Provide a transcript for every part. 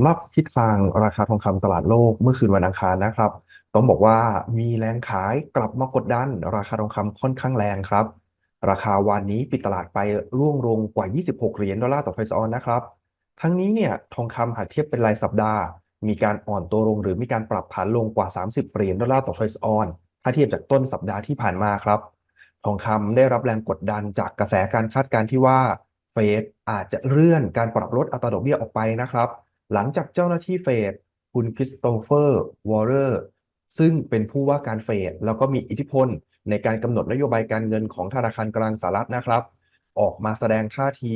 ำหรับทิศทางราคาทองคำตลาดโลกเมื่อคืนวันอังคารนะครับ ต้องบอกว่ามีแรงขายกลับมากดดัน ราคาทองคำค่อนข้างแรงครับ ราคาวันนี้ปิดตลาดไปร่วงลงกว่า 26 เหรียญดอลลาร์ต่อไทรออนนะครับ ทั้งนี้เนี่ยทองคำหากเทียบเป็นรายสัปดาห์ มีการอ่อนตัวลงหรือมีการปรับฐานลงกว่า 30 เหรียญดอลลาร์ต่อไทรออนถ้าเทียบจากต้นสัปดาห์ที่ผ่านมาครับ ทองคำได้รับแรงกดดันจากกระแสการคาดการณ์ที่ว่าเฟดอาจจะเลื่อนการปรับลดอัตราดอกเบี้ยออกไปนะครับ หลังจากเจ้าหน้าที่เฟดคุณคริสโตเฟอร์วอร์เรอร์ซึ่งเป็นผู้ว่าการเฟดแล้วก็มีอิทธิพลในการกำหนดนโยบายการเงินของธนาคารกลางสหรัฐนะครับ ออกมาแสดงท่าที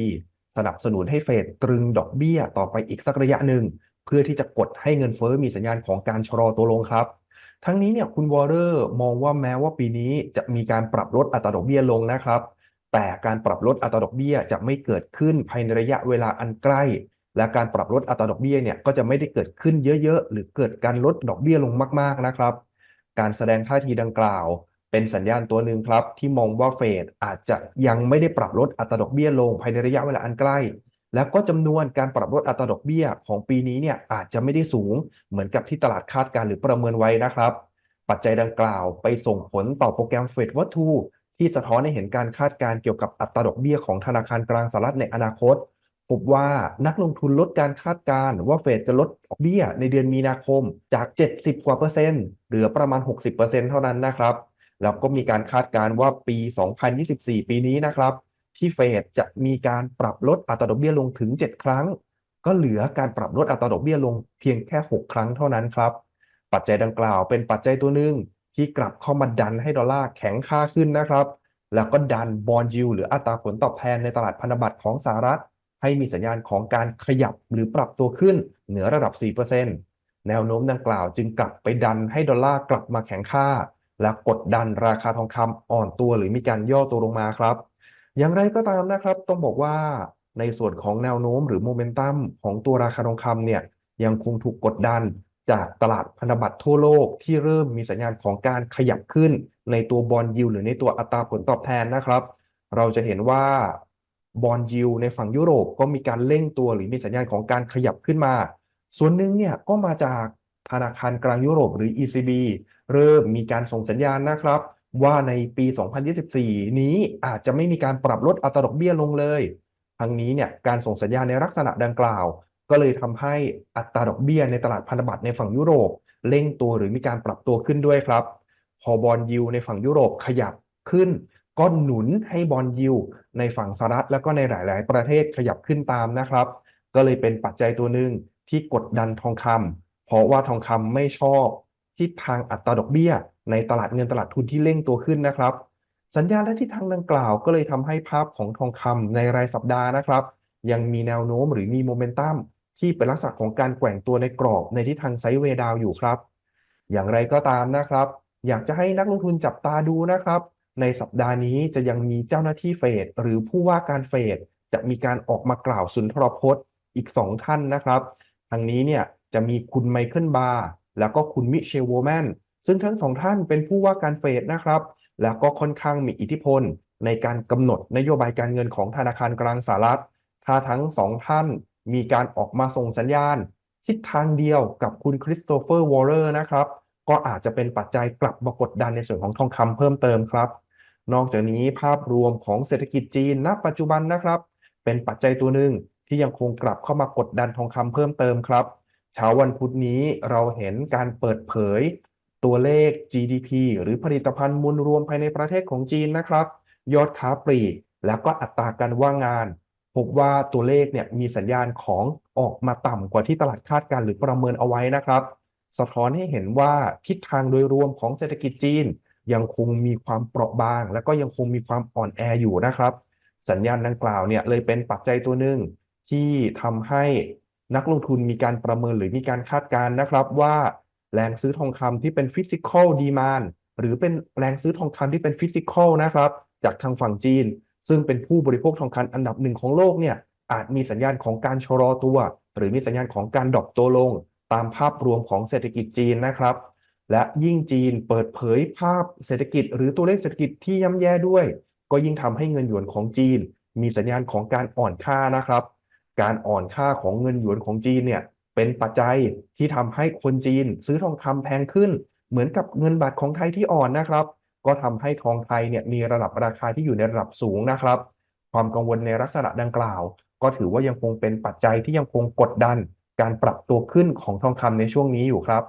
สนับสนุนให้เฟดตรึงดอกเบี้ยต่อไปอีกสักระยะหนึ่ง เพื่อที่จะกดให้เงินเฟ้อมีสัญญาณของการชะลอตัวลงครับ ทั้งนี้เนี่ยคุณวอร์เรอร์มองว่าแม้ว่าปีนี้จะมีการปรับลดอัตราดอกเบี้ยลงนะครับ แต่การปรับลดอัตราดอกเบี้ยจะไม่เกิดขึ้นภายในระยะเวลาอันใกล้ และการปรับลดอัตราดอกเบี้ยเนี่ยก็จะไม่ได้เกิดขึ้นเยอะๆ หรือเกิดการลดดอกเบี้ยลงมากๆนะครับ การแสดงท่าทีดังกล่าว เป็นสัญญาณตัวหนึ่งครับ ที่มองว่าเฟดอาจจะยังไม่ได้ปรับลดอัตราดอกเบี้ยลงภายในระยะเวลาอันใกล้ แล้วก็จำนวนการปรับลดอัตราดอกเบี้ยของปีนี้เนี่ยอาจจะไม่ได้สูงเหมือนกับที่ตลาดคาดการหรือประเมินไว้นะครับ ปัจจัยดังกล่าวไปส่งผลต่อโปรแกรมเฟดวัตถุที่สะท้อนให้เห็นการคาดการณ์เกี่ยวกับอัตราดอกเบี้ยของธนาคารกลางสหรัฐในอนาคต พบว่านักลงทุนลดการคาดการณ์ว่าเฟดจะลดดอกเบี้ยในเดือนมีนาคมจาก 70 กว่าเปอร์เซ็นต์เหลือประมาณ 60เปอร์เซ็นต์เท่านั้นนะครับ แล้วก็มีการคาดการณ์ว่าปี 2024 ปีนี้นะครับ ที่เฟดจะมีการปรับลดอัตราดอกเบี้ยลงถึง 7 ครั้ง ก็เหลือการปรับลดอัตราดอกเบี้ยลงเพียงแค่ 6 ครั้งเท่านั้นครับ ปัจจัยดังกล่าวเป็นปัจจัยตัวหนึ่งที่กลับเข้ามาดันให้ดอลลาร์แข็งค่าขึ้นนะครับ แล้วก็ดันบอลยิวหรืออัตราผลตอบแทนในตลาดพันธบัตรของสหรัฐ ให้มีสัญญาณของการขยับหรือปรับตัวขึ้นเหนือระดับ 4%แนวโน้มดังกล่าวจึงกลับไปดันให้ดอลลาร์กลับมาแข็งค่า และกดดันราคาทองคำอ่อนตัวหรือมีการย่อตัวลงมาครับ อย่างไรก็ตามนะครับต้องบอกว่าในส่วนของแนวโน้มหรือโมเมนตัมของตัวราคาทองคำเนี่ยยังคงถูกกดดันจากตลาดพันธบัตรทั่วโลกที่เริ่มมีสัญญาณของการขยับขึ้นในตัวบอลยิวหรือในตัวอัตราผลตอบแทนนะครับ เราจะเห็นว่า บอลยิวในฝั่งยุโรปก็มีการเร่งตัวหรือมีสัญญาณของการขยับขึ้นมา ส่วนหนึ่งเนี่ยก็มาจากธนาคารกลางยุโรปหรือ ECB เริ่มมีการส่งสัญญาณนะครับ ว่าในปี 2024 นี้อาจจะไม่มีการปรับลดอัตราดอกเบี้ยลงเลย ทั้งนี้เนี่ยการส่งสัญญาณในลักษณะดังกล่าว ก็เลยทำให้อัตราดอกเบี้ยในตลาดพันธบัตรในฝั่งยุโรปเร่งตัวหรือมีการปรับตัวขึ้นด้วยครับ พอบอลยิวในฝั่งยุโรปขยับขึ้น ก็หนุนให้บอลยิวในฝั่งสหรัฐแล้วก็ในหลาย ๆ ประเทศขยับขึ้นตามนะครับ ก็เลยเป็นปัจจัยตัวหนึ่งที่กดดันทองคำเพราะว่าทองคำไม่ชอบทิศทางอัตราดอกเบี้ย ในตลาดเงินตลาดทุนที่เร่งตัวขึ้นนะครับ สัญญาณและทิศทางดังกล่าวก็เลยทำให้ภาพของทองคำในรายสัปดาห์นะครับ ยังมีแนวโน้มหรือมีโมเมนตัมที่เป็นลักษณะของการแกว่งตัวในกรอบในทิศทางไซด์เวดาวอยู่ครับ อย่างไรก็ตามนะครับ อยากจะให้นักลงทุนจับตาดูนะครับ ในสัปดาห์นี้จะยังมีเจ้าหน้าที่เฟดหรือผู้ว่าการเฟดจะมีการออกมากล่าวสุนทรพจน์อีก 2 ท่านนะครับทางนี้เนี่ยจะมีคุณไมเคิลบาร์แล้วก็คุณมิเชลโวแมนซึ่งทั้งสองท่านเป็นผู้ว่าการเฟดนะครับ แล้วก็ค่อนข้างมีอิทธิพล ในการกำหนดนโยบายการเงินของธนาคารกลางสหรัฐ ถ้าทั้งสองท่านมีการออกมาส่งสัญญาณ ทิศทางเดียวกับคุณคริสโตเฟอร์วอร์เรอร์นะครับ ก็อาจจะเป็นปัจจัยกลับมากดดันในส่วนของทองคำเพิ่มเติมครับ นอกจากนี้ภาพรวมของเศรษฐกิจจีนณ ปัจจุบันนะครับ เป็นปัจจัยตัวหนึ่งที่ยังคงกลับเข้ามากดดันทองคำเพิ่มเติมครับเช้าวันพุธนี้เราเห็นการเปิดเผย ตัวเลข GDP หรือผลิตภัณฑ์มวลรวมภายในประเทศของจีนนะครับ ยอดค้าปลีกแล้วก็อัตราการว่างงาน พบว่าตัวเลขเนี่ยมีสัญญาณของออกมาต่ำกว่าที่ตลาดคาดการหรือประเมินเอาไว้นะครับ สะท้อนให้เห็นว่าทิศทางโดยรวมของเศรษฐกิจจีน ยังคงมีความเปราะบาง และก็ยังคงมีความอ่อนแออยู่นะครับ สัญญาณดังกล่าวเนี่ยเลยเป็นปัจจัยตัวหนึ่งที่ทำให้นักลงทุนมีการประเมินหรือมีการคาดการณ์นะครับว่าแรงซื้อทองคำที่เป็นฟิสิกอลดีมานหรือเป็นแรงซื้อทองคำที่เป็นฟิสิกอลนะครับ จากทางฝั่งจีน ซึ่งเป็นผู้บริโภคทองคำอันดับหนึ่งของโลกเนี่ยอาจมีสัญญาณของการชะลอตัว หรือมีสัญญาณของการดรอปตัวลง ตามภาพรวมของเศรษฐกิจจีนนะครับ และยิ่งจีนเปิดเผยภาพเศรษฐกิจ หรือตัวเลขเศรษฐกิจที่ย่ำแย่ด้วย ก็ยิ่งทำให้เงินหยวนของจีน มีสัญญาณของการอ่อนค่านะครับ การอ่อนค่าของเงินหยวนของจีนเนี่ยเป็นปัจจัยที่ทำให้คนจีน ซื้อทองคำแพงขึ้น เหมือนกับเงินบาทของไทยที่อ่อนนะครับ ก็ทำให้ทองไทยเนี่ยมีระดับราคาที่อยู่ในระดับสูงนะครับ ความกังวลในลักษณะดังกล่าว ก็ถือว่ายังคงเป็นปัจจัยที่ยังคงกดดัน การปรับตัวขึ้นของทองคำในช่วงนี้อยู่ครับ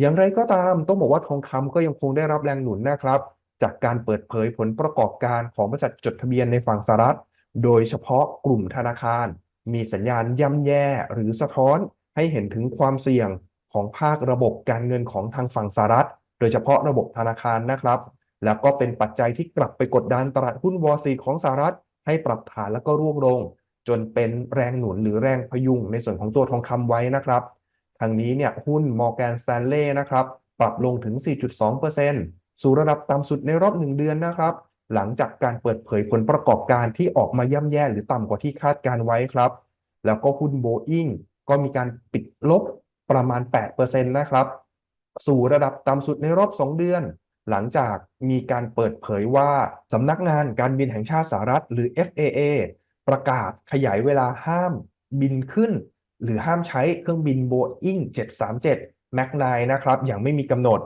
อย่างไรก็ตามต้องบอกว่าทองคำก็ยังคงได้รับแรงหนุนนะครับ จากการเปิดเผยผลประกอบการของบริษัทจดทะเบียนในฝั่งสหรัฐ โดยเฉพาะกลุ่มธนาคาร มีสัญญาณย่ำแย่หรือสะท้อนให้เห็นถึงความเสี่ยงของภาคระบบการเงินของทางฝั่งสหรัฐ โดยเฉพาะระบบธนาคารนะครับ แล้วก็เป็นปัจจัยที่กลับไปกดดันตลาดหุ้นวอลซีของสหรัฐ ให้ปรับฐานแล้วก็ร่วงลง จนเป็นแรงหนุนหรือแรงพยุงในส่วนของตัวทองคำไว้นะครับ ทางนี้เนี่ยหุ้น Morgan Stanley นะครับปรับลงถึง 4.2%สู่ระดับต่ำสุดในรอบหนึ่งเดือนนะครับหลังจากการเปิดเผยผลประกอบการที่ออกมาย่ำแย่หรือต่ำกว่าที่คาดการไว้ครับ แล้วก็หุ้น Boeing ก็มีการปิดลบประมาณ 8%นะครับ สู่ระดับต่ำสุดในรอบ 2 เดือน หลังจากมีการเปิดเผยว่าสำนักงานการบินแห่งชาติสหรัฐหรือ FAA ประกาศขยายเวลาห้ามบินขึ้น หรือห้ามใช้เครื่องบิน Boeing 737 MAX 9นะครับอย่างไม่มีกำหนด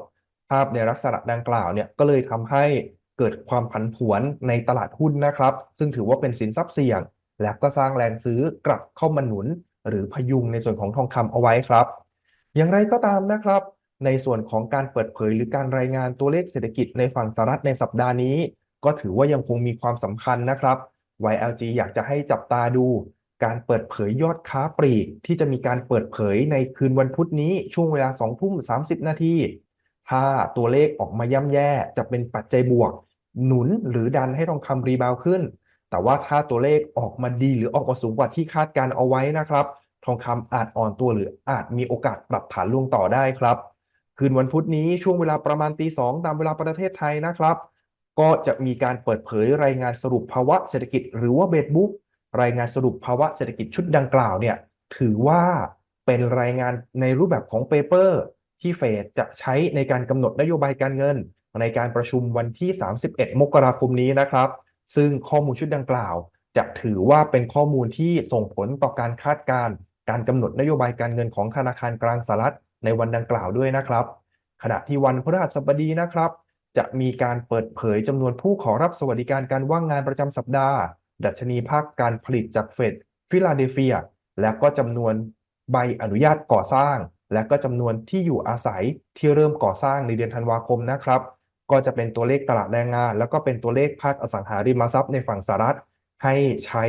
ภาพในลักษณะดังกล่าวเนี่ยก็เลยทำให้เกิดความผันผวนในตลาดหุ้นนะครับ ซึ่งถือว่าเป็นสินทรัพย์เสี่ยง และก็สร้างแรงซื้อกลับเข้ามาหนุน หรือพยุงในส่วนของทองคำเอาไว้ครับ อย่างไรก็ตามนะครับ ในส่วนของการเปิดเผยหรือการรายงานตัวเลขเศรษฐกิจในฝั่งสหรัฐในสัปดาห์นี้ ก็ถือว่ายังคงมีความสำคัญนะครับ YLG อยากจะให้จับตาดู การเปิดเผยยอดค้าปลีก ที่จะมีการเปิดเผยในคืนวันพุธนี้ช่วงเวลา2ทุ่ม30 นาทีถ้าตัวเลขออกมาย่ำแย่จะเป็นปัจจัยบวก หนุนหรือดันให้ทองคำรีบาวขึ้น แต่ว่าถ้าตัวเลขออกมาดีหรือออกมาสูงกว่าที่คาดการเอาไว้นะครับ ทองคำอาจอ่อนตัวหรืออาจมีโอกาสปรับฐานลงต่อได้ครับ คืนวันพุธนี้ช่วงเวลาประมาณตีสองตามเวลาประเทศไทยนะครับ ก็จะมีการเปิดเผยรายงานสรุปภาวะเศรษฐกิจหรือว่าเบดบุ๊ก รายงานสรุปภาวะเศรษฐกิจชุดดังกล่าวเนี่ยถือว่าเป็นรายงานในรูปแบบของเปเปอร์ที่เฟดจะใช้ในการกำหนดนโยบายการเงิน ในการประชุมวันที่ 31 มกราคมนี้นะครับ ซึ่งข้อมูลชุดดังกล่าว จะถือว่าเป็นข้อมูลที่ส่งผลต่อการคาดการณ์การกำหนดนโยบายการเงินของธนาคารกลางสหรัฐในวันดังกล่าวด้วยนะครับ ขณะที่วันพฤหัสบดีนะครับ จะมีการเปิดเผยจำนวนผู้ขอรับสวัสดิการการว่างงานประจำสัปดาห์ ดัชนีภาคการผลิตจากเฟดฟิลาเดลเฟีย และก็จำนวนใบอนุญาตก่อสร้าง และก็จำนวนที่อยู่อาศัยที่เริ่มก่อสร้างในเดือนธันวาคมนะครับ ก็จะเป็นตัวเลขตลาดแรงงาน แล้วก็เป็นตัวเลขภาคอสังหาริมทรัพย์ในฝั่งสหรัฐ ให้ใช้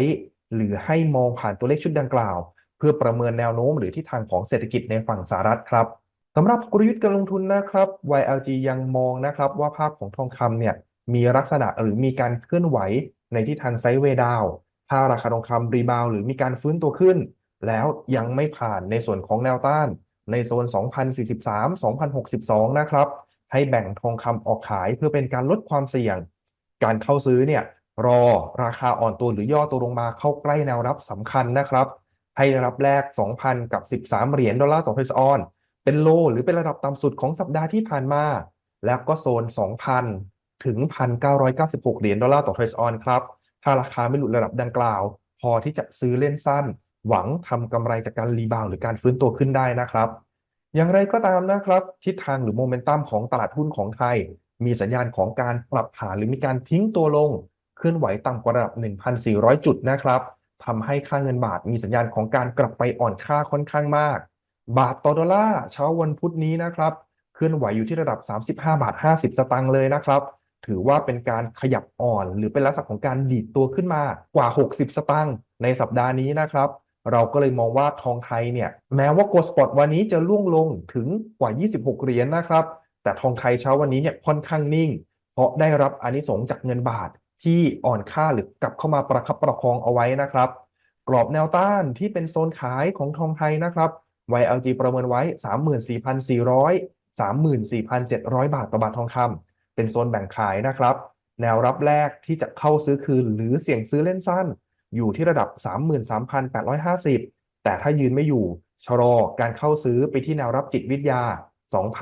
หรือให้มองผ่านตัวเลขชุดดังกล่าว เพื่อประเมินแนวโน้มหรือทิศทางของเศรษฐกิจในฝั่งสหรัฐครับสำหรับกลยุทธ์การลงทุนนะครับ YLG ยังมองนะครับว่าภาพของทองคำเนี่ยมีลักษณะหรือมีการเคลื่อนไหว ในทิศทางไซด์เวดาว ถ้าราคาทองคำรีบาวหรือมีการฟื้นตัวขึ้น แล้วยังไม่ผ่านในส่วนของแนวต้าน ในโซน 2043-2062 นะครับ ให้แบ่งทองคำออกขายเพื่อเป็นการลดความเสี่ยง การเข้าซื้อเนี่ยรอราคาอ่อนตัวหรือย่อตัวลงมาเข้าใกล้แนวรับสำคัญนะครับ ให้รับแรก 2,000 กับ 13 เหรียญดอลลาร์ต่อเทรออน เป็นโลหรือเป็นระดับต่ำสุดของสัปดาห์ที่ผ่านมา แล้วก็โซน 2,000 ถึง 1,996 เหรียญดอลลาร์ต่อเทรออนครับ ถ้าราคาไม่หลุดระดับดังกล่าว พอที่จะซื้อเล่นสั้น หวังทำกำไรจากการรีบาวหรือการฟื้นตัวขึ้นได้นะครับ อย่างไรก็ตามนะครับ ทิศทางหรือโมเมนตัมของตลาดหุ้นของไทย มีสัญญาณของการปรับฐานหรือมีการทิ้งตัวลง เคลื่อนไหวต่ำกว่าระดับ 1,400 จุดนะครับทำให้ค่าเงินบาทมีสัญญาณของการกลับไปอ่อนค่าค่อนข้างมาก บาทต่อดอลลาร์เช้าวันพุธนี้นะครับ เคลื่อนไหวอยู่ที่ระดับ 35 บาท 50 สตางค์เลยนะครับ ถือว่าเป็นการขยับอ่อน หรือเป็นลักษณะของการดีดตัวขึ้นมากว่า 60 สตางค์ในสัปดาห์นี้นะครับ เราก็เลยมองว่าทองไทยเนี่ยแม้ว่าโกลสปอตวันนี้จะล่วงลงถึงกว่า 26 เหรียญนะครับ แต่ทองไทยเช้าวันนี้เนี่ยค่อนข้างนิ่ง เพราะได้รับอนิสงส์จากเงินบาทที่อ่อนค่าหรือกลับเข้ามาประคับประคองเอาไว้นะครับ กรอบแนวต้านที่เป็นโซนขายของทองไทยนะครับ YLG ประเมินไว้ 34,400 34,700 บาทต่อบาททองคำ เป็นโซนแบ่งขายนะครับ แนวรับแรกที่จะเข้าซื้อคืนหรือเสี่ยงซื้อเล่นสั้น อยู่ที่ระดับ 33,850 แต่ถ้ายืนไม่อยู่ชะลอการเข้าซื้อไปที่แนวรับจิตวิทยา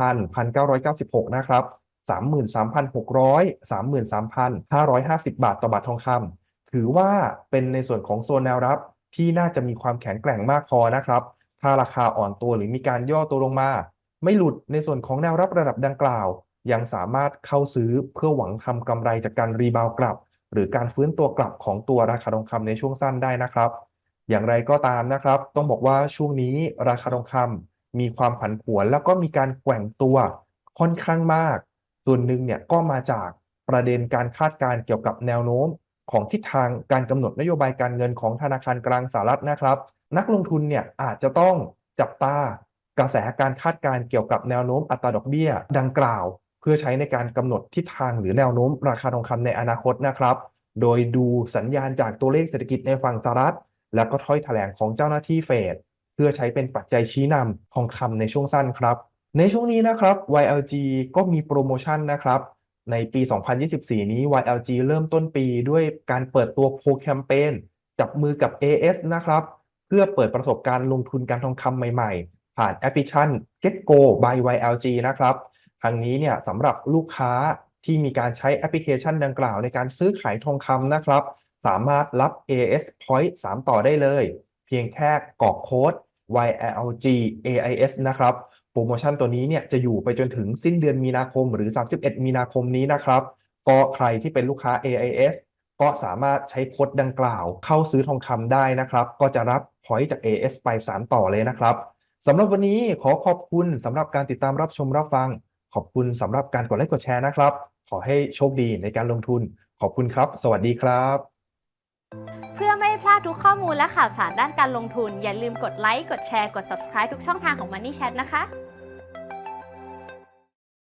2,996 นะครับ 33,600 33,550 บาทต่อบาททองคำถือว่าเป็นในส่วนของโซนแนวรับที่น่าจะมีความแข็งแกร่งมากพอนะครับ ถ้าราคาอ่อนตัวหรือมีการย่อตัวลงมา ไม่หลุดในส่วนของแนวรับระดับดังกล่าว ยังสามารถเข้าซื้อเพื่อหวังทำกำไรจากการรีบาวกลับ หรือการฟื้นตัวกลับของตัวราคาทองคำในช่วงสั้นได้นะครับ อย่างไรก็ตามนะครับ ต้องบอกว่าช่วงนี้ราคาทองคำมีความผันผวน แล้วก็มีการแกว่งตัวค่อนข้างมาก ส่วนหนึ่งเนี่ยก็มาจากประเด็นการคาดการณ์เกี่ยวกับแนวโน้ม ของทิศทางการกำหนดนโยบายการเงินของธนาคารกลางสหรัฐนะครับ นักลงทุนเนี่ยอาจจะต้องจับตากระแสการคาดการณ์เกี่ยวกับแนวโน้มอัตราดอกเบี้ย ดังกล่าว พื่อใช้ในการกำหนดทิศทางหรือแนวโน้มราคาทองคำในอนาคตนะครับ โดยดูสัญญาณจากตัวเลขเศรษฐกิจในฝั่งสหรัฐ และก็ถ้อยแถลงของเจ้าหน้าที่เฟดเพื่อใช้เป็นปัจจัยชี้นำทองคำในช่วงสั้นครับ ในช่วงนี้นะครับ YLG ก็มีโปรโมชั่นนะครับ ในปี 2024 นี้ YLG เริ่มต้นปีด้วยการเปิดตัวโคแคมเปญจับมือกับ AS นะครับ เพื่อเปิดประสบการณ์ลงทุนการทองคำใหม่ๆ ผ่านแอปพลิเคชัน GetGo by YLG นะครับ ทางนี้เนี่ยสำหรับลูกค้าที่มีการใช้แอปพลิเคชันดังกล่าว ในการซื้อขายทองคำนะครับ สามารถรับ AS Point 3 ต่อได้เลย เพียงแค่กรอกโค้ด YLG AIS นะครับโปรโมชั่นตัวนี้เนี่ยจะอยู่ไปจนถึงสิ้นเดือนมีนาคมหรือ 31 มีนาคมนี้นะครับ ก็ใครที่เป็นลูกค้า AIS ก็สามารถใช้โค้ดดังกล่าว เข้าซื้อทองคำได้นะครับ ก็จะรับพอยต์จาก AS ไป 3 ต่อเลยนะครับสำหรับวันนี้ขอขอบคุณสำหรับการติดตามรับชมรับฟัง ขอบคุณสำหรับการกดไลค์กดแชร์นะครับ ขอให้โชคดีในการลงทุน ขอบคุณครับ สวัสดีครับ เพื่อไม่ให้พลาดทุกข้อมูลและข่าวสารด้านการลงทุน อย่าลืมกดไลค์กดแชร์กด subscribe ทุกช่องทางของ Money Chat นะคะ